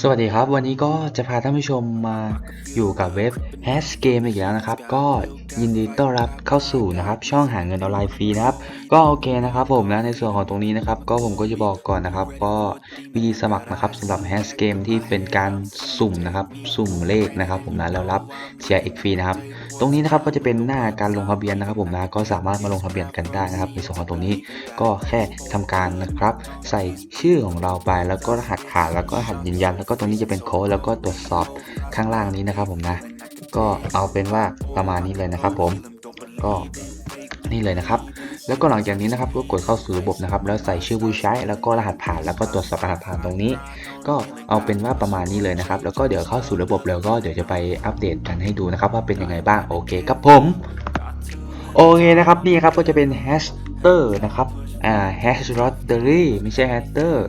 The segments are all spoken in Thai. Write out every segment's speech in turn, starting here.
สวัสดีครับ วันนี้ก็จะพาท่านผู้ชมมาอยู่กับเว็บ Hash Game อีกแล้วนะครับ ก็ยินดีต้อนรับเข้าสู่นะครับ ช่องหาเงินออนไลน์ฟรีนะครับ ก็โอเคนะครับผมนะในส่วนของตรงนี้นะครับ ก็ผมก็จะบอกก่อนนะครับ ก็วิธีสมัครนะครับสำหรับ Hash Game ที่เป็นการสุ่มนะครับ สุ่มเลขนะครับ ผมนะแล้วรับเชียร์เอกฟรีนะครับ ตรงนี้นะครับก็จะเป็นหน้าการลงทะเบียนนะครับผมนะก็สามารถมาลงทะเบียนกันได้นะครับ ในส่วนของตรงนี้ก็แค่ทำการนะครับ ใส่ชื่อของเราไปแล้วก็รหัสผ่านแล้วก็รหัสยืนยัน แล้วก็ตรงนี้จะเป็นโค้ดแล้วก็ตรวจสอบข้างล่างนี้นะครับผมนะ ก็เอาเป็นว่าประมาณนี้เลยนะครับผมก็นี่เลยนะครับ แล้วก็หลังจากนี้นะครับก็กดเข้าสู่ระบบนะครับ แล้วใส่ชื่อผู้ใช้แล้วก็รหัสผ่าน แล้วก็ตรวจสอบรหัสผ่านตรงนี้ ก็เอาเป็นว่าประมาณนี้เลยนะครับ แล้วก็เดี๋ยวเข้าสู่ระบบแล้วก็เดี๋ยวจะไปอัปเดตกันให้ดูนะครับ ว่าเป็นยังไงบ้างโอเคครับผมโอเคนะครับนี่ครับก็จะเป็นแฮชเตอร์นะครับอ่าแฮชลอตเตอรี่ไม่ใช่แฮชเตอร์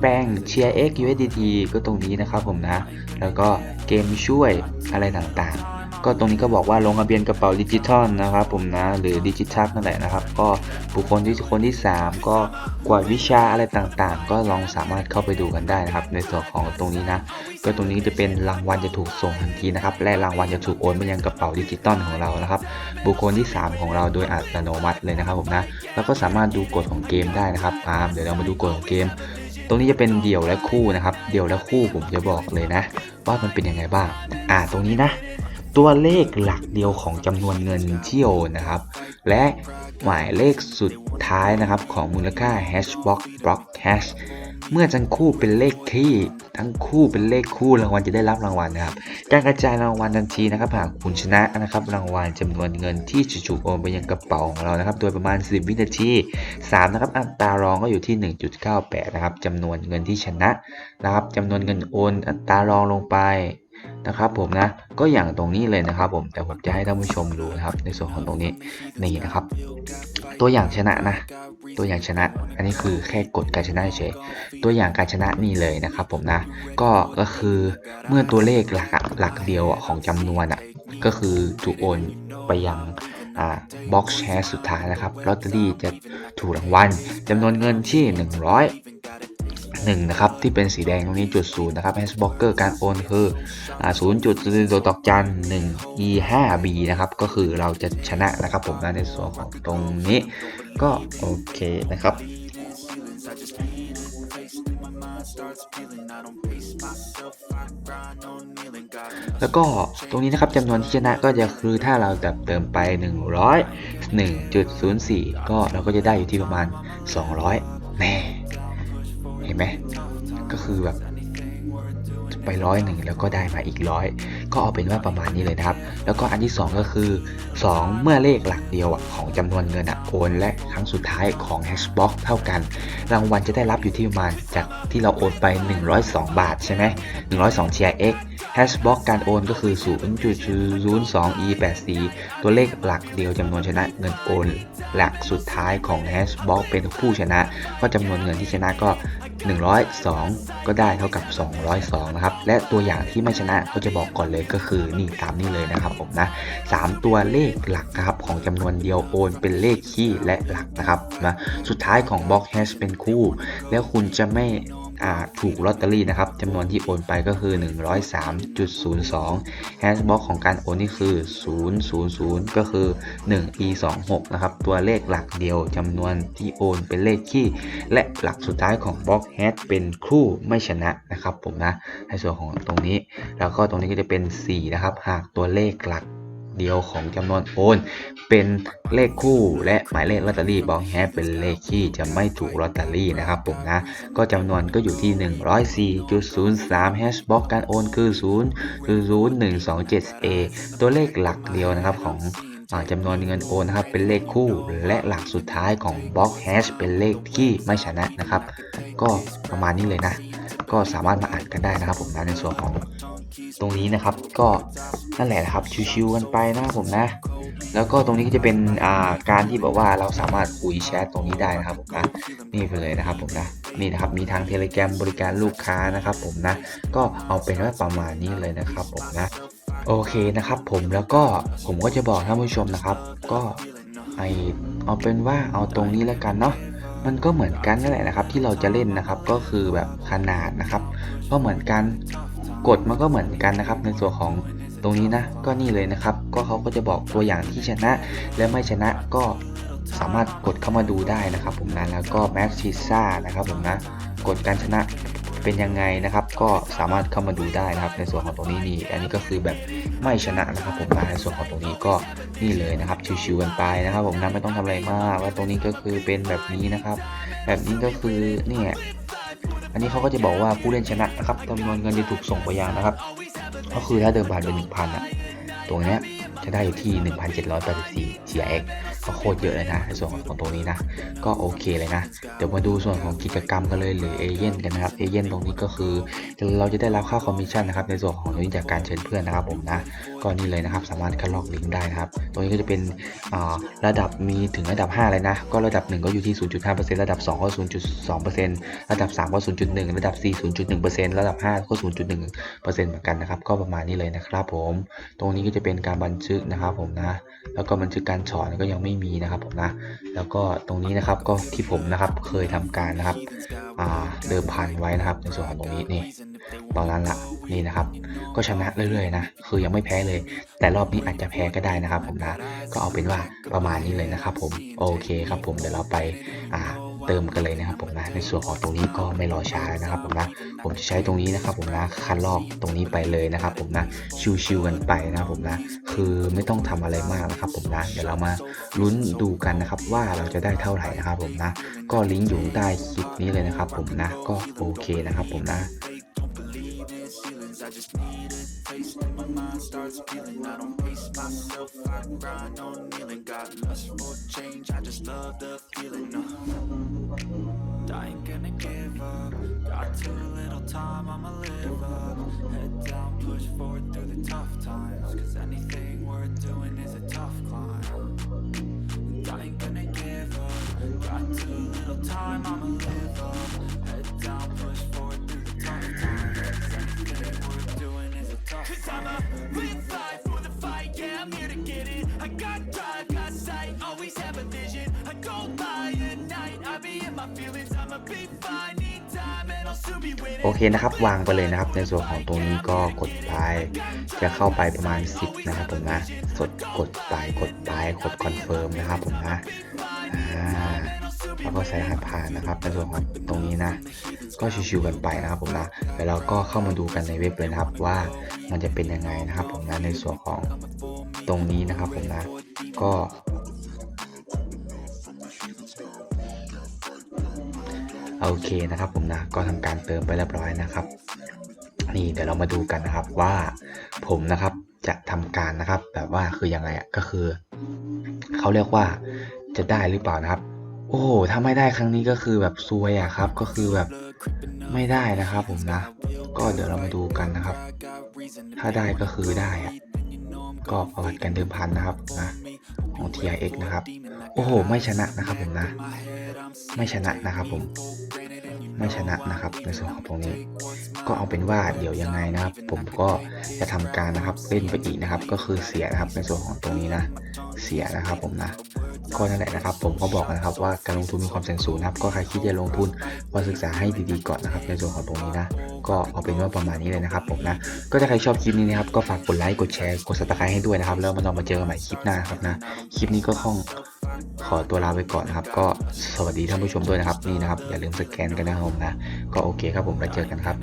แปลงเชียร์ X USDT ก็ตรงนี้นะครับผมนะ แล้วก็เกมช่วยอะไรต่างๆ ก็ตรงนี้ก็บอกว่าลงทะเบียนกระเป๋าดิจิทัลนะครับ ผมนะหรือดิจิทัลนั่นแหละนะครับ ก็บุคคลที่คนที่ 3 ก็กวดวิชาอะไรต่างๆ ก็ลองสามารถเข้าไปดูกันได้นะครับ ในส่วนของตรงนี้นะ ก็ตรงนี้จะเป็นรางวัลจะถูกส่งทันทีนะครับ และรางวัลจะถูกโอนไปยังกระเป๋าดิจิตอลของเรานะครับ บุคคลที่ 3 ของเราโดยอัตโนมัติเลยนะครับผมนะแล้วก็สามารถดูกฎของเกมได้นะครับอ่าเดี๋ยวเรามาดูกฎของเกม ตรงนี้จะเป็นเดี่ยวและคู่นะครับ เดี่ยวและคู่ผมจะบอกเลยนะ ว่ามันเป็นยังไงบ้าง อ่าตรงนี้นะ ตัวเลขหลักเดียวของจำนวนเงินที่โอนนะครับ และหมายเลขสุดท้ายนะครับของมูลค่า hashbox block hash เมื่อทั้งคู่เป็นเลขที่ ทั้งคู่เป็นเลขคู่รางวัลจะได้รับรางวัลนะครับ การกระจายรางวัลทันทีนะครับหากคุณชนะนะครับ รางวัลจำนวนเงินที่ถูกโอนไปยังกระเป๋าของเรานะครับ โดยประมาณ 10 วินาที 3 นะครับ อัตรารองก็อยู่ที่ 1.98 นะครับจำนวนเงินที่ชนะนะครับจำนวนเงินโอน อัตรารองลงไป นะครับผมนะก็อย่างตรงนี้เลยนะครับผมแต่ผมจะให้ท่านผู้ชมดูนะครับ ในส่วนของตรงนี้นี่นะครับ ตัวอย่างชนะนะ ตัวอย่างชนะ อันนี้คือแค่กดการชนะเฉยตัวอย่างการชนะนี่เลยนะครับผมนะก็ก็คือเมื่อตัวเลขหลักหลักเดียวของจำนวนอะก็คือถูกโอนไปยังอ่าบ็อกแชร์สุดท้ายนะครับลอตเตอรี่จะถูกรางวัลจำนวนเงินที่ 100 หนึ่งนะครับที่เป็นสีแดงตรงนี้จุดศูนย์นะครับแฮชบล็อกเกอร์การโอนคือศูนย์จุดตัวตอกจันหนึ่ง e ห้า b นะครับก็คือเราจะชนะนะครับผมนะในส่วนของตรงนี้ก็โอเคนะครับแล้วก็ตรงนี้นะครับจำนวนที่ชนะก็จะคือถ้าเราจะเติมไป 100 1.04 ก็เราก็จะได้อยู่ที่ประมาณ 200 แน่ เห็นไหมก็คือแบบไปร้อยหนึ่งแล้วก็ได้มาอีกร้อยก็เอาเป็นว่าประมาณนี้เลยนะครับ แล้วก็อันที่ 2 ก็คือ 2 เมื่อเลขหลักเดียวของจำนวนเงินโอนและครั้งสุดท้ายของ Hashbox เท่ากัน รางวัลจะได้รับอยู่ที่ประมาณจากที่เราโอนไป 102 บาทใช่ไหม102 TRX Hashbox การโอนก็คือ 0.02 E84 ตัวเลขหลักเดียวจำนวนชนะเงินโอน หลักสุดท้ายของ Hashbox เป็นผู้ชนะ ก็จำนวนเงินที่ชนะก็ 102 ก็ได้เท่ากับ 202 นะครับ และตัวอย่างที่ไม่ชนะก็จะบอกก่อนเลยก็คือนี่ตามนี้เลยนะครับผมนะ 3 ตัวเลขหลักครับของจำนวนเดียวโอนเป็นเลขคี่และหลักนะครับนะสุดท้ายของบล็อกแฮชเป็นคู่ แล้วคุณจะไม่ ถูกลอตเตอรี่นะครับจำนวนที่โอนไปก็คือ 103.02แฮชบล็อกของการโอนนี่คือ 000 ก็คือ 1 e 2 6นะครับ ตัวเลขหลักเดียวจำนวนที่โอนเป็นเลขคี่ และหลักสุดท้ายของบล็อกแฮชเป็นคู่ไม่ชนะนะครับผมนะในส่วนของตรงนี้ แล้วก็ตรงนี้ก็จะเป็น 4 นะครับ หากตัวเลขหลัก เดียวของจำนวนโอน เป็นเลขคู่และหมายเลขลอตเตอรี่บล็อกแฮชเป็นเลขที่จะไม่ถูกลอตเตอรี่นะครับผมนะ ก็จำนวนก็อยู่ที่ 104.03แฮชบล็อกการโอนคือ 0.0127a ตัวเลขหลักเดียวนะครับของจำนวนเงินโอนนะครับเป็นเลขคู่และหลักสุดท้ายของบล็อกแฮชเป็นเลขที่ไม่ชนะนะครับ ก็ประมาณนี้เลยนะ ก็สามารถมาอ่านกันได้นะครับ ผมนะในส่วนของตรงนี้นะครับ ก็นั่นแหละนะครับชิวๆกันไปนะครับผมนะ แล้วก็ตรงนี้ก็จะเป็นอ่าการที่บอกว่าเราสามารถคุยแชทตรงนี้ได้นะครับผมนะนี่ไปเลยนะครับผมนะนี่นะครับมีทางเทเล gram บริการลูกค้านะครับ ผมนะ ก็เอาเป็นว่าประมาณนี้เลยนะครับผมนะโอเคนะครับ ผมแล้วก็ผมก็จะบอกท่านผู้ชมนะครับ ก็ไอเอาเป็นว่าเอาตรงนี้แล้วกันเนาะ มันก็เหมือนกันนั่นแหละนะครับ ที่เราจะเล่นนะครับ ก็คือแบบขนาดนะครับ ก็เหมือนกันกฎมันก็เหมือนกันนะครับ ในส่วนของตรงนี้นะ ก็นี่เลยนะครับ ก็เขาก็จะบอกตัวอย่างที่ชนะ และไม่ชนะก็สามารถกดเข้ามาดูได้นะครับ ผมนะแล้วก็แม็กซิซ่านะครับผมนะกดการชนะ เป็นยังไงนะครับ ก็สามารถเข้ามาดูได้นะครับ ในส่วนของตรงนี้นี่อันนี้ก็คือแบบไม่ชนะนะครับ ผมนะในส่วนของตรงนี้ก็นี่เลยนะครับชิวๆกันไปนะครับ ผมนะไม่ต้องทำอะไรมากแล้วตรงนี้ก็คือเป็นแบบนี้นะครับ แบบนี้ก็คือเนี่ยอันนี้เขาก็จะบอกว่าผู้เล่นชนะนะครับจำนวนเงินที่ถูกส่งไปยังนะครับ ก็คือถ้าเดิมพันเป็น1,000อะตรงเนี้ย จะได้อยู่ที่ 1,784 TRX ก็โคตรเยอะเลยนะในส่วนของตรงนี้นะ ก็โอเคเลยนะ เดี๋ยวมาดูส่วนของกิจกรรมกันเลยหรือเอเย่นกันนะครับ เอเย่นตรงนี้ก็คือเราจะได้รับค่าคอมมิชชั่นนะครับในส่วนของตรงนี้จากการเชิญเพื่อนนะครับผมนะ ก็นี่เลยนะครับสามารถคัดลอกลิงก์ได้นะครับตรงนี้ก็จะเป็นระดับมีถึงระดับ 5 เลยนะ ก็ระดับ 1 ก็อยู่ที่ 0.5%ระดับ 2 ก็ 0.2%ระดับ 3 ก็ 0.1 ระดับ 4 0.1%ระดับ 5 ก็ 0.1%เหมือนกันนะครับ ก็ประมาณนี้เลยนะครับผม ตรงนี้ก็จะเป็นการบันทึกนะครับผมนะ แล้วก็บันทึกการสอนก็ยังไม่มีนะครับผมนะ แล้วก็ตรงนี้นะครับก็ที่ผมนะครับเคยทำการนะครับเดิมพันไว้นะครับในส่วนของตรงนี้นี่ตอนนั้นละนี่นะครับ ก็ชนะเรื่อยๆนะคือยังไม่แพ้เลย แต่รอบนี้อาจจะแพ้ก็ได้นะครับผมนะ ก็เอาเป็นว่าประมาณนี้เลยนะครับผมโอเคครับผมเดี๋ยวเราไปอ่า เติมกันเลยนะครับผมนะในส่วนของตรงนี้ก็ไม่รอช้านะครับผมนะผมจะใช้ตรงนี้นะครับผมนะคัดลอกตรงนี้ไปเลยนะครับผมนะชิวๆกันไปนะครับผมนะคือไม่ต้องทำอะไรมากนะครับผมนะเดี๋ยวเรามาลุ้นดูกันนะครับว่าเราจะได้เท่าไหร่นะครับผมนะก็ลิงก์อยู่ใต้คลิปนี้เลยนะครับผมนะก็โอเคนะครับผมนะ anything worth doing is a tough climb. And I ain't gonna give up. Got too little time, I'ma live up. Head down, push forward through the tough times. Anything worth doing is a tough Cause I'm a live fight for the fight, yeah I'm here to get it. I got drive, got sight, always have a vision. I go by at night, I be in my feelings. I'ma be fine, โอเคนะครับวางไปเลยนะครับ ในส่วนของตรงนี้ก็กดไปจะเข้าไปประมาณ 10 นะครับผมนะสดกดไปกดไปกดคอนเฟิร์มนะครับผมนะแล้วก็ใส่รหัสผ่านนะครับในส่วนของตรงนี้นะ ก็ชิวๆกันไปนะครับผมนะแล้วเราก็เข้ามาดูกันในเว็บเลยนะครับว่ามันจะเป็นยังไงนะครับผมนะในส่วนของตรงนี้นะครับผมนะ ก็ โอเคนะครับผมนะก็ทำการเติมไปเรียบร้อยนะครับ นี่เดี๋ยวเรามาดูกันนะครับว่าผมนะครับจะทำการนะครับ แบบว่าคือยังไงอะก็คือเขาเรียกว่าจะได้หรือเปล่านะครับ โอ้ถ้าไม่ได้ครั้งนี้ก็คือแบบซวยอะครับ ก็คือแบบไม่ได้นะครับ ผมนะ ก็เดี๋ยวเรามาดูกันนะครับ ถ้าได้ก็คือได้อะก็ประวัติการเดิมพันนะครับนะ ของ TIX นะครับ โอ้โห ไม่ชนะนะครับผมนะ ไม่ชนะนะครับผม ไม่ชนะนะครับในส่วนของตรงนี้ ก็เอาเป็นว่าเดี๋ยวยังไงนะครับ ผมก็จะทำการนะครับเล่นไปอีกนะครับ ก็คือเสียนะครับในส่วนของตรงนี้นะ เสียนะครับผมนะ ก็นั่นแหละนะครับ ผมก็บอกนะครับว่าการลงทุนมีความเสี่ยงสูงนะครับ ก็ใครคิดจะลงทุนก็ศึกษาให้ดีๆก่อนนะครับ ในส่วนของตรงนี้นะ ก็เอาเป็นว่าประมาณนี้เลยนะครับผมนะ ก็ถ้าใครชอบคลิปนี้นะครับ ก็ฝากกดไลค์ กดแชร์ กด subscribe ให้ด้วยนะครับ แล้วมาลองมาเจอกันใหม่คลิปหน้าครับนะ คลิปนี้ก็คงขอตัวลาไปก่อนนะครับ ก็สวัสดีท่านผู้ชมด้วยนะครับ นี่นะครับ อย่าลืมสแกนกันนะครับผมนะ ก็โอเคครับผม แล้วเจอกันครับ